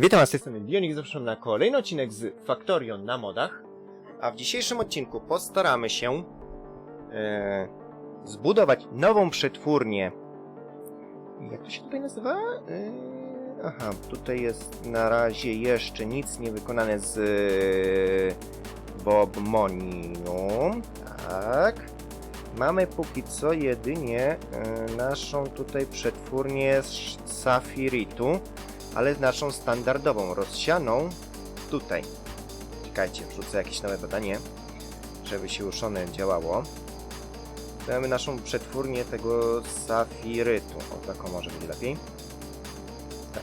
Witam was z tej strony Dionik, zapraszam na kolejny odcinek z Factorion na modach. A w dzisiejszym odcinku postaramy się e, zbudować nową przetwórnię. Jak to się tutaj nazywa? E, aha, tutaj jest na razie jeszcze nic nie wykonane z e, Bob Monium. Tak. Mamy póki co jedynie e, naszą tutaj przetwórnię z Safiritu ale naszą standardową, rozsianą tutaj. Czekajcie, wrzucę jakieś nowe badanie, żeby się już one działało. To Mamy naszą przetwórnię tego safirytu. O, taką może będzie lepiej. Tak.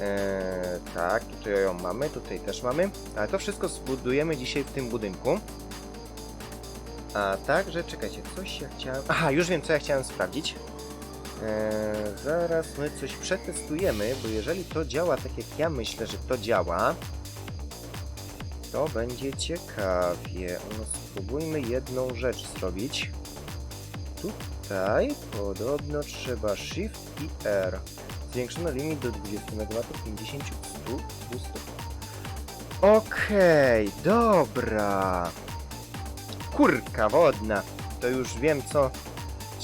Eee, tak, tutaj ją mamy, tutaj też mamy. Ale to wszystko zbudujemy dzisiaj w tym budynku. A także, czekajcie, coś ja chciałem... Aha, już wiem, co ja chciałem sprawdzić. Eee, zaraz my coś przetestujemy, bo jeżeli to działa tak jak ja myślę, że to działa, to będzie ciekawie. No, spróbujmy jedną rzecz zrobić. Tutaj podobno trzeba Shift i R. Zwiększono limit do 20 MW, 50, 100, 200. Okej, dobra. Kurka wodna. To już wiem co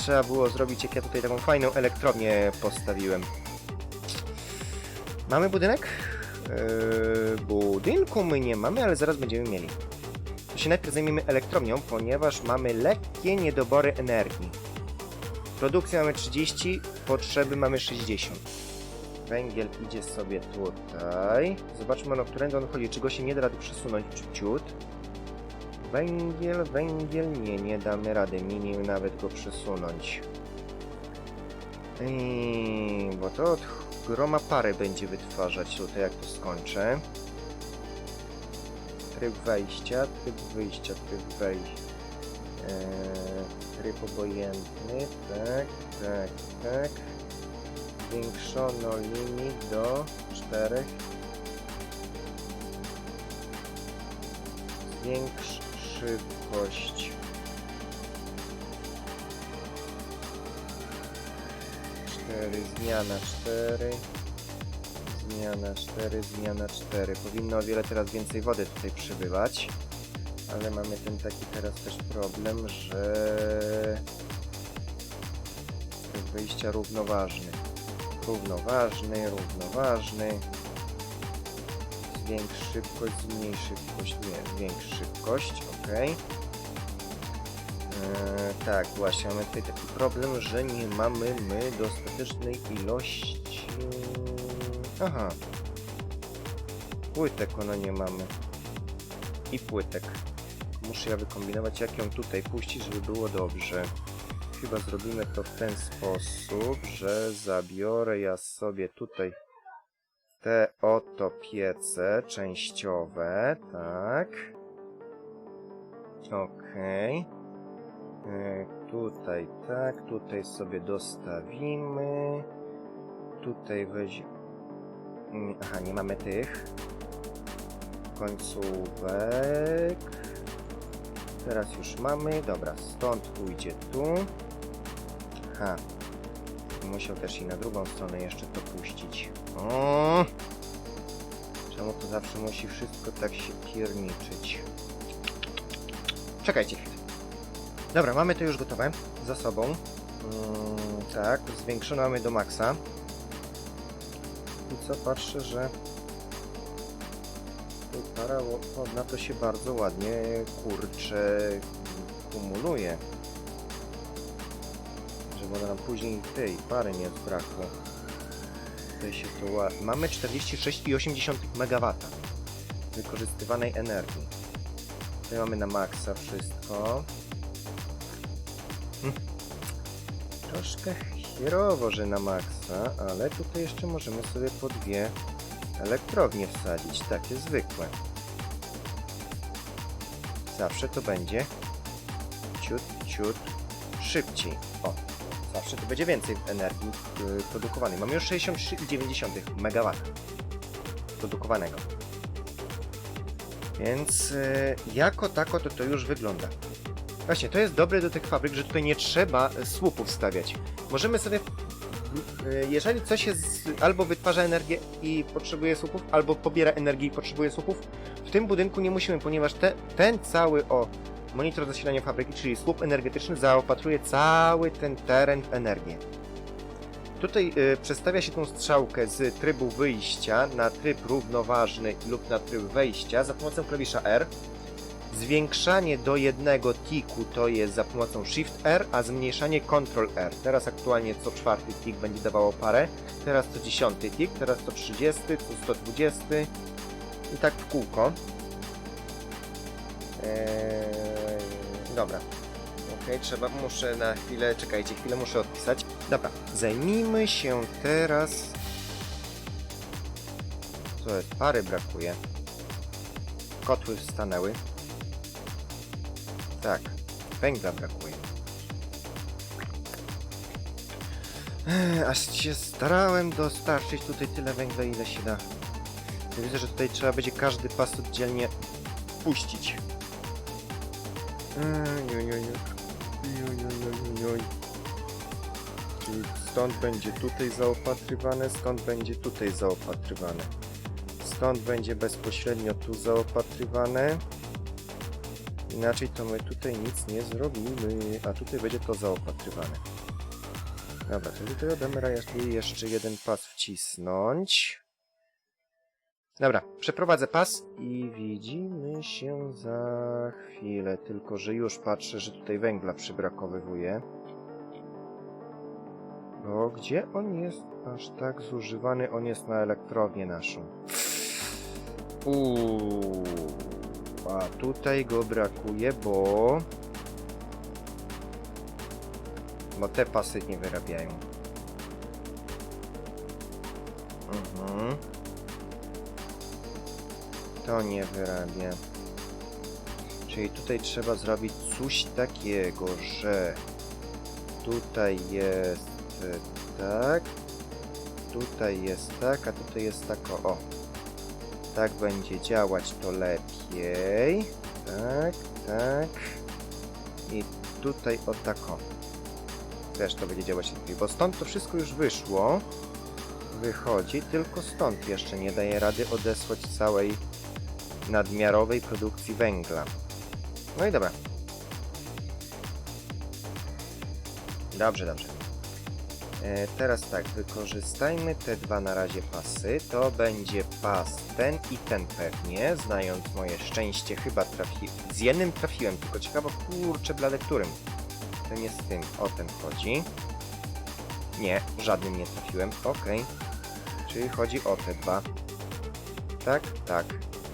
trzeba było zrobić, jak ja tutaj taką fajną elektrownię postawiłem. Mamy budynek? Yy, budynku my nie mamy, ale zaraz będziemy mieli. To się najpierw zajmiemy elektrownią, ponieważ mamy lekkie niedobory energii. Produkcję mamy 30, potrzeby mamy 60. Węgiel idzie sobie tutaj. Zobaczmy, no, którędy on chodzi. Czy go się nie da rady przesunąć ciut? Węgiel, węgiel, nie, nie damy rady, nie nawet go przesunąć. Ej, bo to od groma pary będzie wytwarzać tutaj, jak to skończę. Tryb wejścia, tryb wyjścia, tryb wejścia. Eee, tryb obojętny, tak, tak, tak. Zwiększono limit do 4. Zwiększ szybkość. 4, zmiana 4. Zmiana 4, zmiana 4. Powinno o wiele teraz więcej wody tutaj przybywać. Ale mamy ten taki teraz też problem, że wyjścia równoważny. Równoważny, równoważny. Zwiększ szybkość, zmniejsz szybkość, nie, zwiększ szybkość, ok. Eee, tak, właśnie mamy tutaj taki problem, że nie mamy my dostatecznej ilości... Aha. Płytek ono nie mamy. I płytek. Muszę ja wykombinować, jak ją tutaj puścić, żeby było dobrze. Chyba zrobimy to w ten sposób, że zabiorę ja sobie tutaj te oto piece częściowe, tak. Okej. E, Tutaj tak, tutaj sobie dostawimy. Tutaj weź... Mm, Aha, nie mamy tych końcówek. Teraz już mamy. Dobra, stąd pójdzie tu. Aha. Musiał też i na drugą stronę jeszcze to puścić. O! Czemu to zawsze musi wszystko tak się pierniczyć? Czekajcie chwilę. Dobra, mamy to już gotowe za sobą. Mm, tak, zwiększone mamy do maksa. I co, patrzę, że para wodna to się bardzo ładnie, kurcze, kumuluje. Żeby ona nam później tej pary nie zbrakło. Tutaj się to ład... Mamy 46,8 MW wykorzystywanej energii. Tutaj mamy na maksa wszystko. Hm. Troszkę chierowo, że na maksa, ale tutaj jeszcze możemy sobie po dwie elektrownie wsadzić, takie zwykłe. Zawsze to będzie ciut, ciut szybciej. O, zawsze to będzie więcej energii yy, produkowanej. Mamy już 63,9 MW produkowanego. Więc yy, jako tako to to już wygląda. Właśnie, to jest dobre do tych fabryk, że tutaj nie trzeba e, słupów stawiać. Możemy sobie y, jeżeli coś jest, albo wytwarza energię i potrzebuje słupów, albo pobiera energię i potrzebuje słupów, w tym budynku nie musimy, ponieważ te, ten cały, o, monitor zasilania fabryki, czyli słup energetyczny zaopatruje cały ten teren w energię. Tutaj y, przestawia się tą strzałkę z trybu wyjścia na tryb równoważny lub na tryb wejścia za pomocą klawisza R. Zwiększanie do jednego tiku to jest za pomocą Shift R, a zmniejszanie Ctrl R. Teraz aktualnie co czwarty tik będzie dawało parę, teraz co dziesiąty tik, teraz co 30, co 120 i tak w kółko. Eee, dobra. Okej, trzeba, muszę na chwilę, czekajcie, chwilę muszę odpisać. Dobra, zajmijmy się teraz... Co? Pary brakuje. Kotły stanęły. Tak, węgla brakuje. Aż się starałem dostarczyć tutaj tyle węgla, ile się da. Widzę, że tutaj trzeba będzie każdy pas oddzielnie puścić. Ej, oj, oj, oj. Oj. Czyli stąd będzie tutaj zaopatrywane, stąd będzie tutaj zaopatrywane. Stąd będzie bezpośrednio tu zaopatrywane. Inaczej to my tutaj nic nie zrobimy, a tutaj będzie to zaopatrywane. Dobra, to tego damera jeszcze jeden pas wcisnąć. Dobra, przeprowadzę pas i widzimy się za chwilę, tylko że już patrzę, że tutaj węgla przybrakowywuje. Bo gdzie on jest aż tak zużywany? On jest na elektrownię naszą. Uuu, a tutaj go brakuje, bo... Bo te pasy nie wyrabiają. To nie wyrabia. Czyli tutaj trzeba zrobić coś takiego, że tutaj jest e, tak, tutaj jest tak, a tutaj jest tak o. o. Tak będzie działać to lepiej. Tak, tak. I tutaj o tak o. Też to będzie działać lepiej, bo stąd to wszystko już wyszło. Wychodzi, tylko stąd jeszcze nie daje rady odesłać całej nadmiarowej produkcji węgla. No i dobra. Dobrze, dobrze. E, teraz tak, wykorzystajmy te dwa na razie pasy. To będzie pas ten i ten pewnie, znając moje szczęście, chyba trafi... Z jednym trafiłem, tylko ciekawo, kurczę blade, którym? To nie z tym, o ten chodzi. Nie, żadnym nie trafiłem, okej. Czyli chodzi o te dwa. Tak, tak.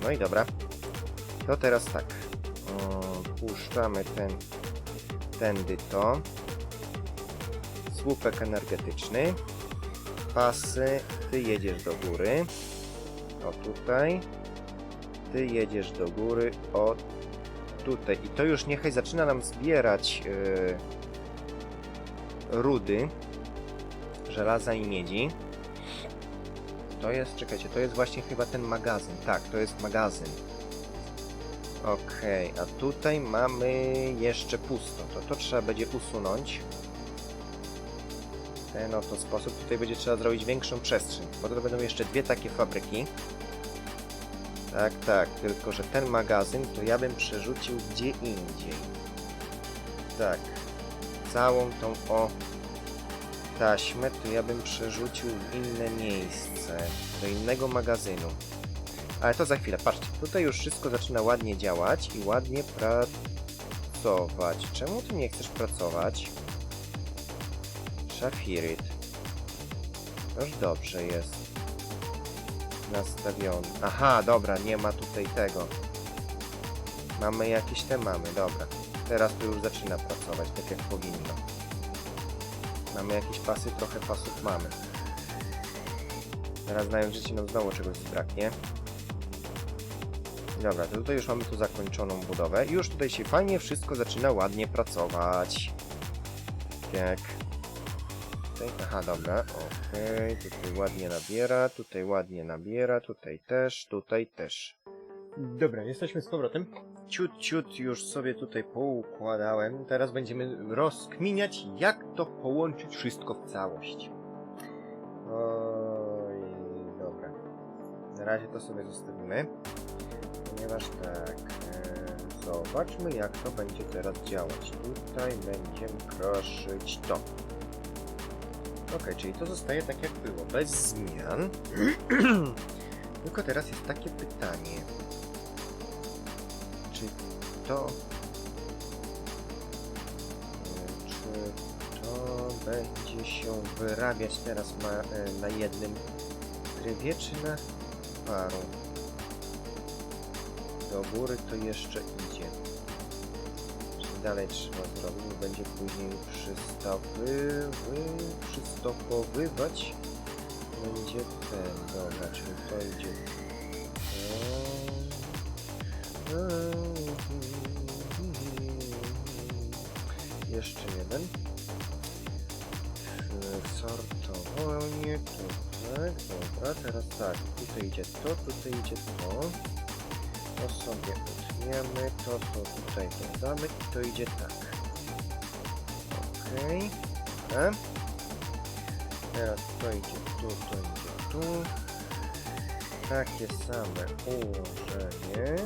No i dobra. To teraz tak. Puszczamy ten, tędy to. Słupek energetyczny. Pasy. Ty jedziesz do góry. O tutaj. Ty jedziesz do góry. O tutaj. I to już niechaj zaczyna nam zbierać yy, rudy. Żelaza i miedzi. To jest, czekajcie, to jest właśnie chyba ten magazyn. Tak, to jest magazyn. Okej, a tutaj mamy jeszcze pusto. To to trzeba będzie usunąć. W ten oto sposób. Tutaj będzie trzeba zrobić większą przestrzeń, bo to będą jeszcze dwie takie fabryki. Tak, tak, tylko że ten magazyn to ja bym przerzucił gdzie indziej. Tak, całą tą o taśmę to ja bym przerzucił w inne miejsce, do innego magazynu. Ale to za chwilę, patrzcie, tutaj już wszystko zaczyna ładnie działać i ładnie pracować. Czemu ty nie chcesz pracować? Szafiryt. Już dobrze jest. Nastawiony. Aha, dobra, nie ma tutaj tego. Mamy jakieś te mamy, dobra. Teraz to już zaczyna pracować tak jak powinno. Mamy jakieś pasy, trochę pasów mamy. Teraz znając życie nam znowu czegoś zbraknie. Dobra, to tutaj już mamy tu zakończoną budowę już tutaj się fajnie wszystko zaczyna ładnie pracować. Tak. Tutaj, aha, dobra, okej, tutaj ładnie nabiera, tutaj ładnie nabiera, tutaj też, tutaj też. Dobra, jesteśmy z powrotem. Ciut, ciut już sobie tutaj poukładałem. Teraz będziemy rozkminiać, jak to połączyć wszystko w całość. Oj, dobra. Na razie to sobie zostawimy. Ponieważ tak, e, zobaczmy jak to będzie teraz działać. Tutaj będziemy kroszyć to. Ok, czyli to zostaje tak jak było, bez zmian. Tylko teraz jest takie pytanie. To... e, Czy to będzie się wyrabiać teraz na, e, na jednym trybie, czy na paru? Do góry to jeszcze idzie. Dalej trzeba zrobić, będzie później przystawy, wy, przystopowywać. Będzie ten, dobra, czyli to idzie. Jeszcze jeden. Sortowanie, tutaj, dobra, teraz tak, tutaj idzie to, tutaj idzie to. To sobie utniemy, to to tutaj dodamy i to idzie tak. Okej, dobra. Teraz to idzie tu, to idzie tu. Takie same ułożenie.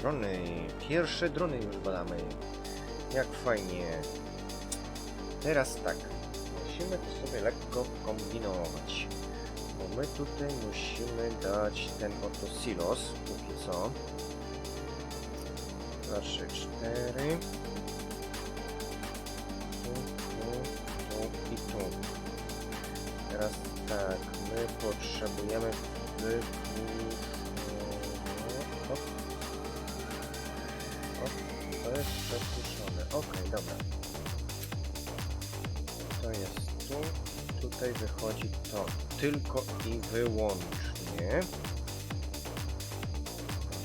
Drony. Pierwsze drony już badamy. Jak fajnie. Teraz tak. Musimy to sobie lekko kombinować. Bo my tutaj musimy dać ten oto silos. Póki co. Dwa, trzy, cztery. Tu, tu, tu i tu. Teraz tak. My potrzebujemy wypuszczenia. Okej, dobra. To jest tu. Tutaj wychodzi to tylko i wyłącznie.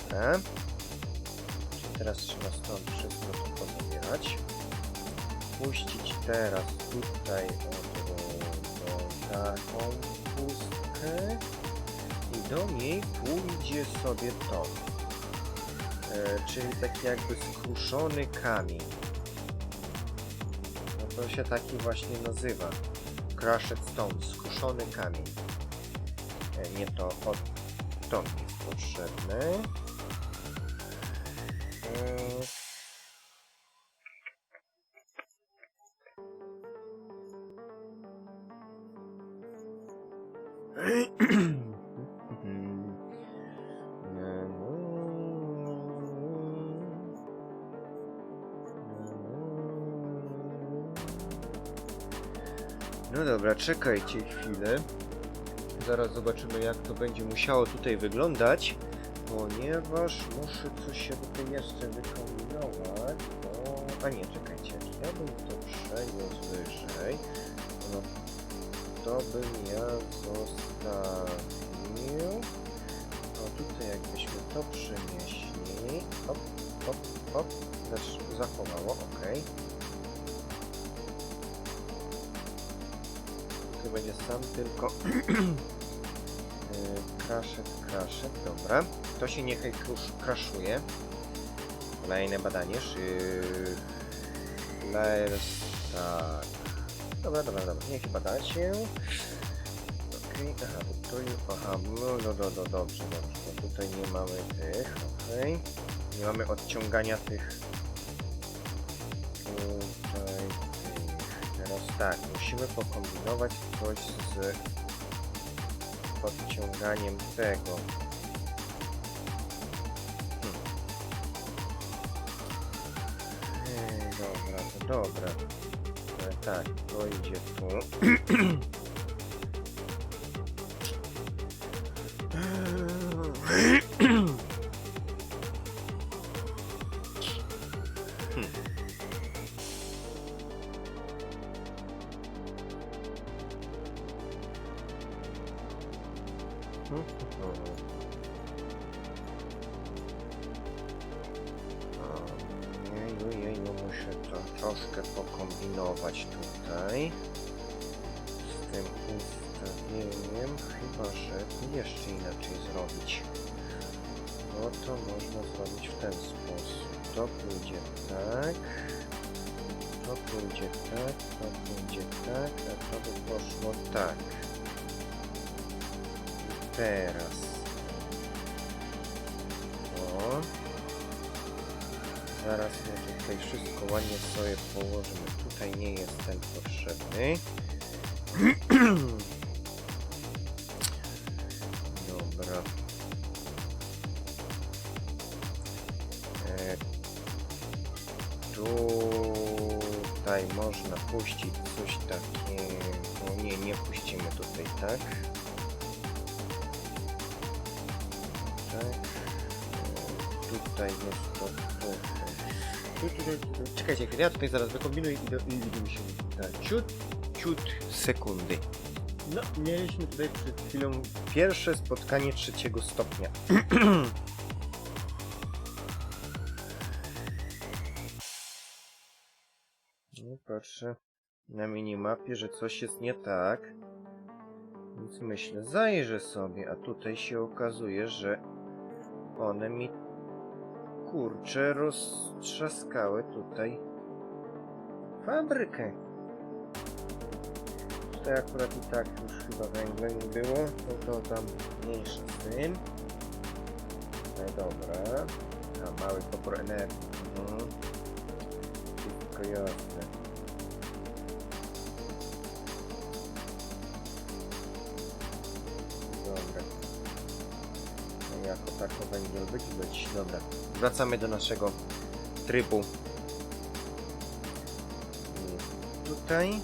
Dobra. Czyli teraz trzeba stąd wszystko to pozabierać. Puścić teraz tutaj o, o, taką pustkę i do niej pójdzie sobie to. E, czyli taki jakby skruszony kamień. To się taki właśnie nazywa. Crushed Stone, skruszony kamień. E, nie to od to jest potrzebne. No dobra, czekajcie chwilę. Zaraz zobaczymy jak to będzie musiało tutaj wyglądać. Ponieważ muszę coś się tutaj jeszcze wykombinować. Bo... A nie, czekajcie. jak Ja bym to przeniósł wyżej. No to bym ja zostawił. No tutaj jakbyśmy to przenieśli. Hop, hop, hop. Znaczy zachowało, ok. Będzie sam tylko kraszet, kraszet, dobra. To się niechaj krusz, kraszuje. Kolejne badanie. Layers, tak. Dobra, dobra, dobra. Niech się. Okej, aha, bo to już, aha, no, no, no, no, dobrze, dobrze. No tutaj nie mamy tych, okej. Nie mamy odciągania tych Teraz tak, musimy pokombinować coś z podciąganiem tego. Hmm. Dobra, to dobra. E, tak, to idzie tu. tutaj z tym ustawieniem, chyba że jeszcze inaczej zrobić. No to można zrobić w ten sposób. To pójdzie tak. To pójdzie tak, to pójdzie tak, a to by poszło tak. Teraz. Zaraz my tutaj wszystko ładnie sobie położymy. Tutaj nie jest ten potrzebny. Dobra. E, tutaj można puścić coś takiego. Nie, nie puścimy tutaj, tak? Tak. E, Tutaj jest to. Tu, tu, tu, tu, tu. Czekajcie, ja tutaj zaraz wykombinuję i, do, i widzimy się. Tak, ciut, ciut sekundy. No, mieliśmy tutaj przed chwilą pierwsze spotkanie trzeciego stopnia. No patrzę na minimapie, że coś jest nie tak. Więc myślę, zajrzę sobie, a tutaj się okazuje, że one mi kurczę roztrzaskały tutaj fabrykę. Tutaj akurat i tak już chyba węgla nie było, no to tam mniejsza z tym. No dobra. A mały popór energii. Mhm. Wszystko jasne. No jako tako węgiel być być. Dobra. Wracamy do naszego trybu. Tutaj e,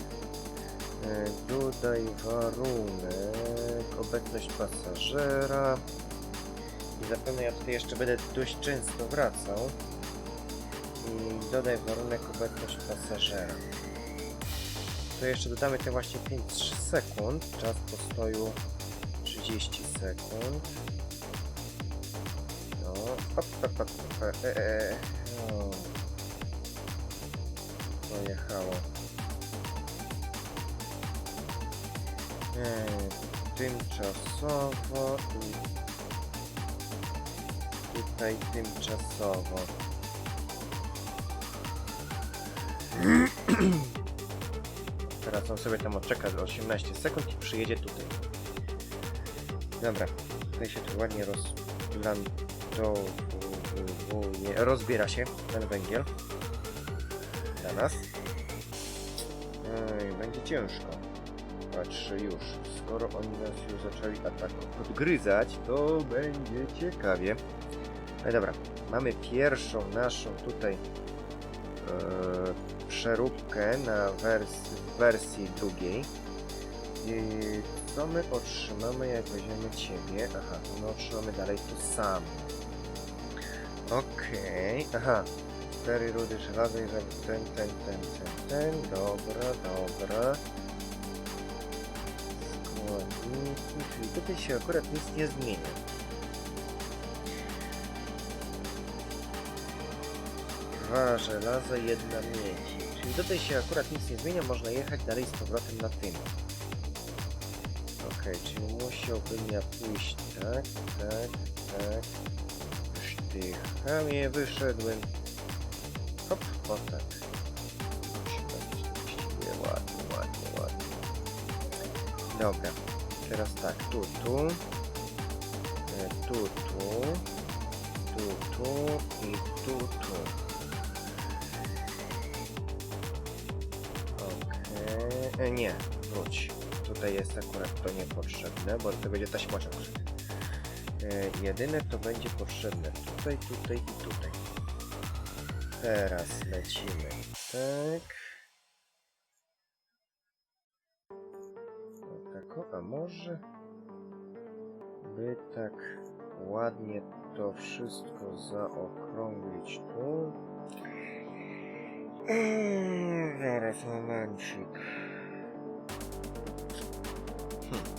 dodaj warunek obecność pasażera. I zapewne ja tutaj jeszcze będę dość często wracał. I dodaj warunek obecność pasażera. To jeszcze dodamy te właśnie 5 sekund. Czas postoju 30 sekund O. pojechało e, tymczasowo i tutaj tymczasowo Teraz on sobie tam odczeka do 18 sekund i przyjedzie tutaj. Dobra, tutaj się tu ładnie rozplantowuje, rozbiera się ten węgiel dla nas. Ej, będzie ciężko. Patrzę już, skoro oni nas już zaczęli atakować, podgryzać, to będzie ciekawie. No dobra, mamy pierwszą naszą tutaj e, przeróbkę na wersji, wersji drugiej. I co my otrzymamy, jak weźmiemy ciebie? Aha, to my otrzymamy dalej to samo. Okej, aha. Cztery rudy żelaza i ten, ten, ten, ten, ten. Dobra, dobra. Składniki, czyli tutaj się akurat nic nie zmienia. Dwa żelaza, jedna miedzi. Czyli tutaj się akurat nic nie zmienia, można jechać dalej z powrotem na tym. Okej, czyli musiałbym ja pójść tak, tak, tak. Sztycham je wyszedłem. Hop, o tak. Ładnie, ładnie, ładnie. Dobra, teraz tak, tu, tu. E, Tu, tu. Tu, tu i tu, tu. Okej, e, nie, wróć. Tutaj jest akurat to niepotrzebne, bo to będzie taśmoczek. E, jedyne to będzie potrzebne tutaj, tutaj i tutaj. Teraz lecimy. Tak. Tak, a może by tak ładnie to wszystko zaokrąglić tu. Eee, zaraz momencik. Hm.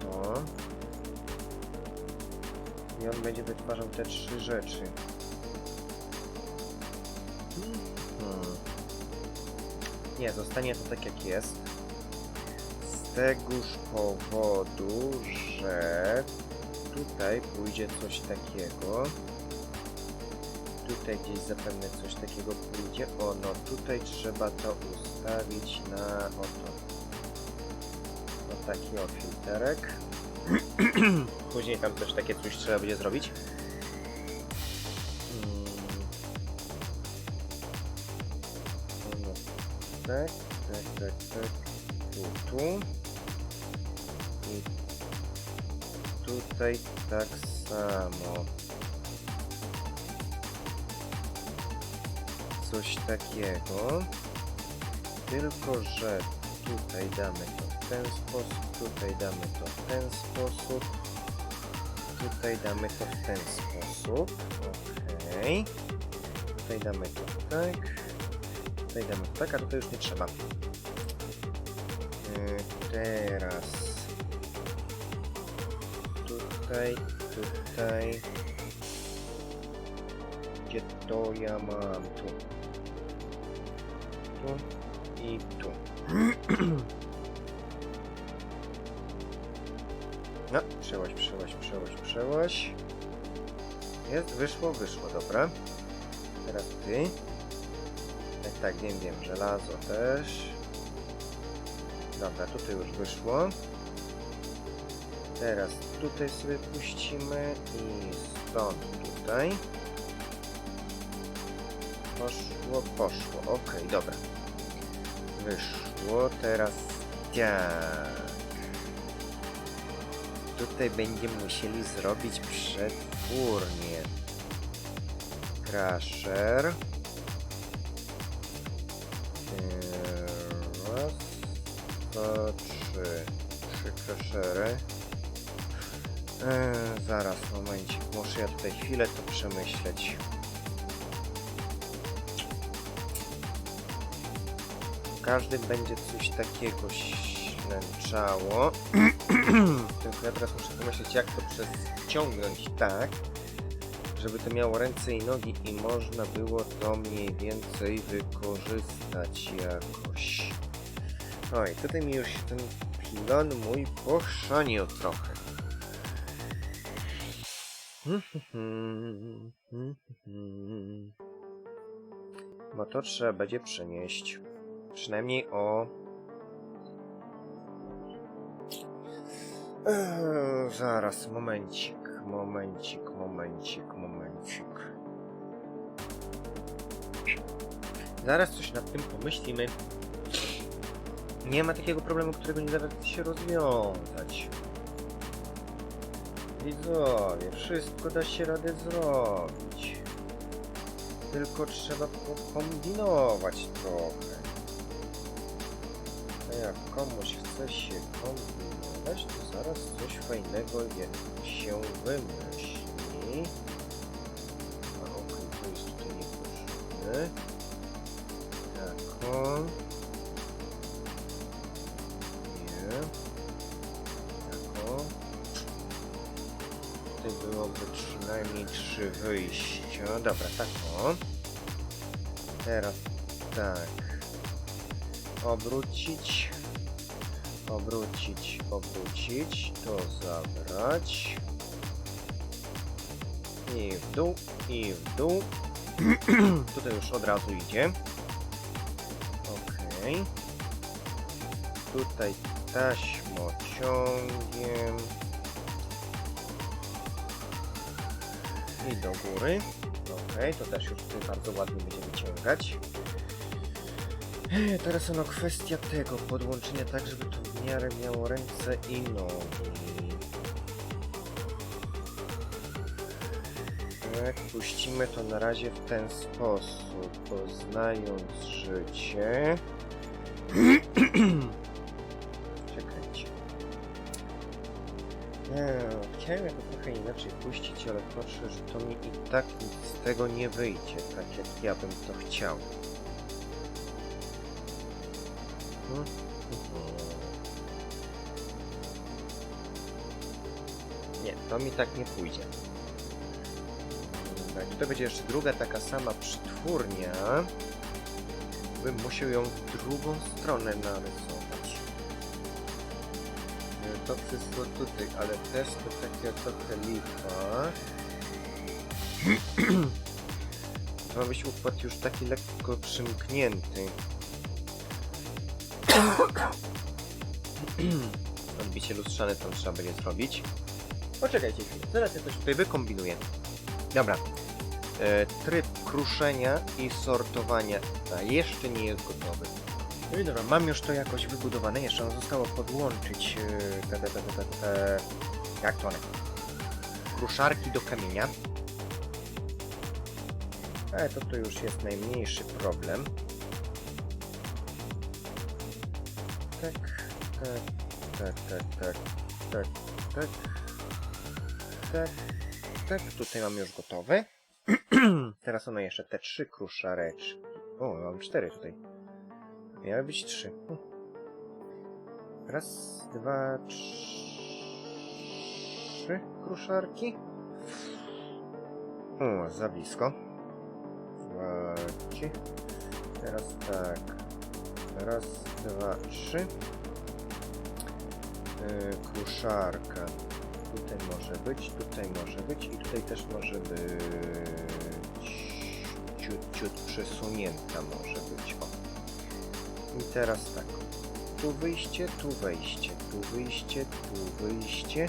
To. I on będzie wytwarzał te trzy rzeczy. Hmm. Nie, zostanie to tak jak jest. Z tegoż powodu, że tutaj pójdzie coś takiego. Tutaj gdzieś zapewne coś takiego pójdzie. O, no tutaj trzeba to ustawić na oto. No taki o filterek. Później tam też takie coś trzeba będzie zrobić. Mm. No, tak, tak, tak, tak. Tu, tu. I tutaj tak samo. Coś takiego. Tylko, że tutaj damy to ten sposób, tutaj damy to w ten sposób, tutaj damy to w ten sposób. Okej. Tutaj damy to tak. Tutaj damy to tak, a tutaj już nie trzeba. Yy, Teraz tutaj, tutaj. Gdzie to ja mam? Tu. Tu i tu. przełaź, przełaź, przełaź, przełaź. Jest, wyszło, wyszło, dobra. Teraz ty. Tak, tak, wiem, wiem, żelazo też. Dobra, tutaj już wyszło. Teraz tutaj sobie puścimy i stąd tutaj. Poszło, poszło. Okej, dobra. Wyszło, teraz tak. Tutaj będziemy musieli zrobić przetwórnię. Crusher. Raz, dwa, trzy. Trzy crushery. Eee, zaraz, momencik. Muszę ja tutaj chwilę to przemyśleć. Każdy będzie coś takiego ślęczało. Ja teraz muszę pomyśleć, jak to przeciągnąć tak, żeby to miało ręce i nogi i można było to mniej więcej wykorzystać jakoś. Oj, tutaj mi już ten pilon mój poszanił trochę. Bo to trzeba będzie przenieść. Przynajmniej o... Eee, zaraz, momencik, momencik, momencik, momencik. Zaraz coś nad tym pomyślimy. Nie ma takiego problemu, którego nie da się rozwiązać. Widzowie, wszystko da się radę zrobić. Tylko trzeba pokombinować trochę. Jak komuś chce się kombinować, to zaraz coś fajnego się wymyśli. A okej, to jest tutaj niepotrzebne. Tak. Nie. Tak. Tutaj byłoby przynajmniej trzy wyjścia. Dobra, tak o. Teraz tak. Obrócić. Obrócić, obrócić. To zabrać. I w dół, i w dół. Tutaj już od razu idzie. Okej. Tutaj taśmociągiem. I do góry. Okej, to też już tutaj bardzo ładnie będzie wyciągać. Teraz ono kwestia tego podłączenia tak, żeby w miarę miało ręce i nogi. Tak, puścimy to na razie w ten sposób, bo znając życie... Czekajcie. Nie, chciałem jako trochę inaczej puścić, ale patrzę, że to mi i tak nic z tego nie wyjdzie, tak jak ja bym to chciał. Mhm. To mi tak nie pójdzie. Tak, to będzie jeszcze druga taka sama przetwórnia. Bym musiał ją w drugą stronę narysować. E, To wszystko tutaj, ale też to takie trochę lipa. To ma być układ już taki lekko przymknięty. Odbicie lustrzane tam trzeba będzie zrobić. Poczekajcie chwilę, zaraz ja coś tutaj wykombinuję. Dobra. E, tryb kruszenia i sortowania a jeszcze nie jest gotowy. No i dobra, mam już to jakoś wybudowane, jeszcze zostało podłączyć e, te, te, te, te, te, jak to one? Kruszarki do kamienia. Ale to to już jest najmniejszy problem. Tak, tak, tak, tak, tak, tak, tak, tak, tutaj mam już gotowe. Teraz one jeszcze te trzy kruszareczki. O, mam cztery tutaj. Miały być trzy. Raz, dwa, trzy kruszarki. O, za blisko. Trzy. Teraz tak. Raz, dwa, trzy. Yy, kruszarka. Tutaj może być, tutaj może być i tutaj też może być ciut, ciut przesunięta może być. O. I teraz tak. Tu wyjście, tu wejście, tu wyjście, tu wyjście.